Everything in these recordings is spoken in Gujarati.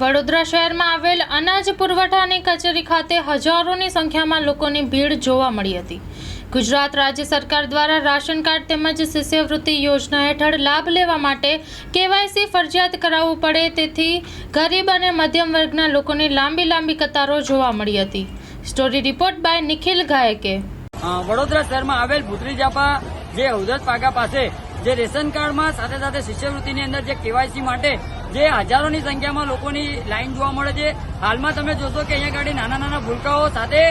વડોદરા શહેરમાં આવેલ અનાજ પુરવઠાની કચેરી ખાતે હજારોની સંખ્યામાં લોકોની ભીડ જોવા મળી હતી. ગુજરાત રાજ્ય સરકાર દ્વારા રાશન કાર્ડ તેમજ શિષ્યવૃત્તિ યોજના હેઠળ લાભ લેવા માટે કેવાયસી ફરજિયાત કરાવવું પડે તેથી ગરીબ અને મધ્યમ વર્ગના લોકોની લાંબી લાંબી કતારો જોવા મળી હતી. Story report by Nikhil Gayke. Vadodara શહેરમાં આવેલ ભૂતરી જે હૌદત પાગા પાસે જે રેશન કાર્ડમાં સાથે સાથે શિષ્યવૃત્તિની અંદર જે કેવાયસી માટે જે હજારોની સંખ્યામાં લોકોની લાઇન જોવા મળે છે. હાલમાં તમે જોશો કે અહીંયા ગાડી નાના નાના ભૂલકાઓ સાથે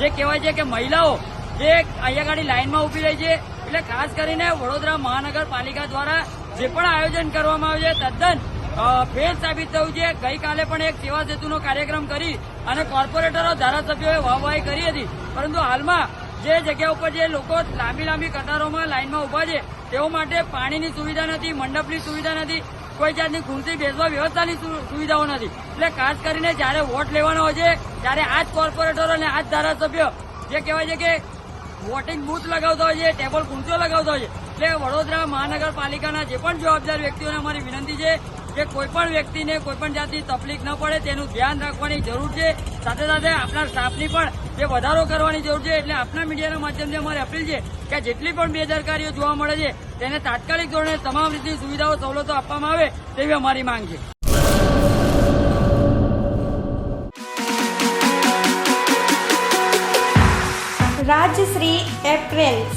જે કહેવાય છે કે મહિલાઓ જે અહીંયા ગાડી લાઇનમાં ઊભી રહી છે. એટલે ખાસ કરીને વડોદરા મહાનગરપાલિકા દ્વારા જે પણ આયોજન કરવામાં આવ્યું છે, તદ્દન ફેલ સાબિત થયું છે. ગઈકાલે પણ એક સેવા સેતુનો કાર્યક્રમ કરી અને કોર્પોરેટરો, ધારાસભ્યોએ વાહવાહી કરી હતી. પરંતુ હાલમાં જે જગ્યા ઉપર જે લોકો લાંબી લાંબી કતારોમાં લાઇનમાં ઊભા છે, તેઓ માટે પાણીની સુવિધા નથી, મંડપની સુવિધા નથી. કોઈ જાતની ખુરશી બેસવા વ્યવસ્થાની સુવિધાઓ નથી. એટલે ખાસ કરીને જ્યારે વોટ લેવાનો હોય છે, ત્યારે આ જ કોર્પોરેટરો અને આ જ ધારાસભ્યો જે કહેવાય છે કે વોટિંગ બૂથ લગાવતા હોય છે, ટેબલ ખુરશીઓ લગાવતા હોય છે. એટલે વડોદરા મહાનગરપાલિકાના જે પણ જવાબદાર વ્યક્તિઓને અમારી વિનંતી છે કે કોઈ પણ વ્યક્તિને કોઈ પણ જાતની તકલીફ ન પડે, તેનું ધ્યાન રાખવાની જરૂર છે. સાથે સાથે આપણા સ્ટાફની પણ જે વધારો કરવાની જરૂર છે. એટલે આપણા મીડિયાના માધ્યમથી અમારી અપીલ છે કે જેટલી પણ બેદરકારીઓ જોવા મળે છે, તેને તાત્કાલિક ધોરણે તમામ રીતની સુવિધાઓ, સવલતો આપવામાં આવે તેવી અમારી માંગ છે. રાજશ્રી એપ્રેલ્સ.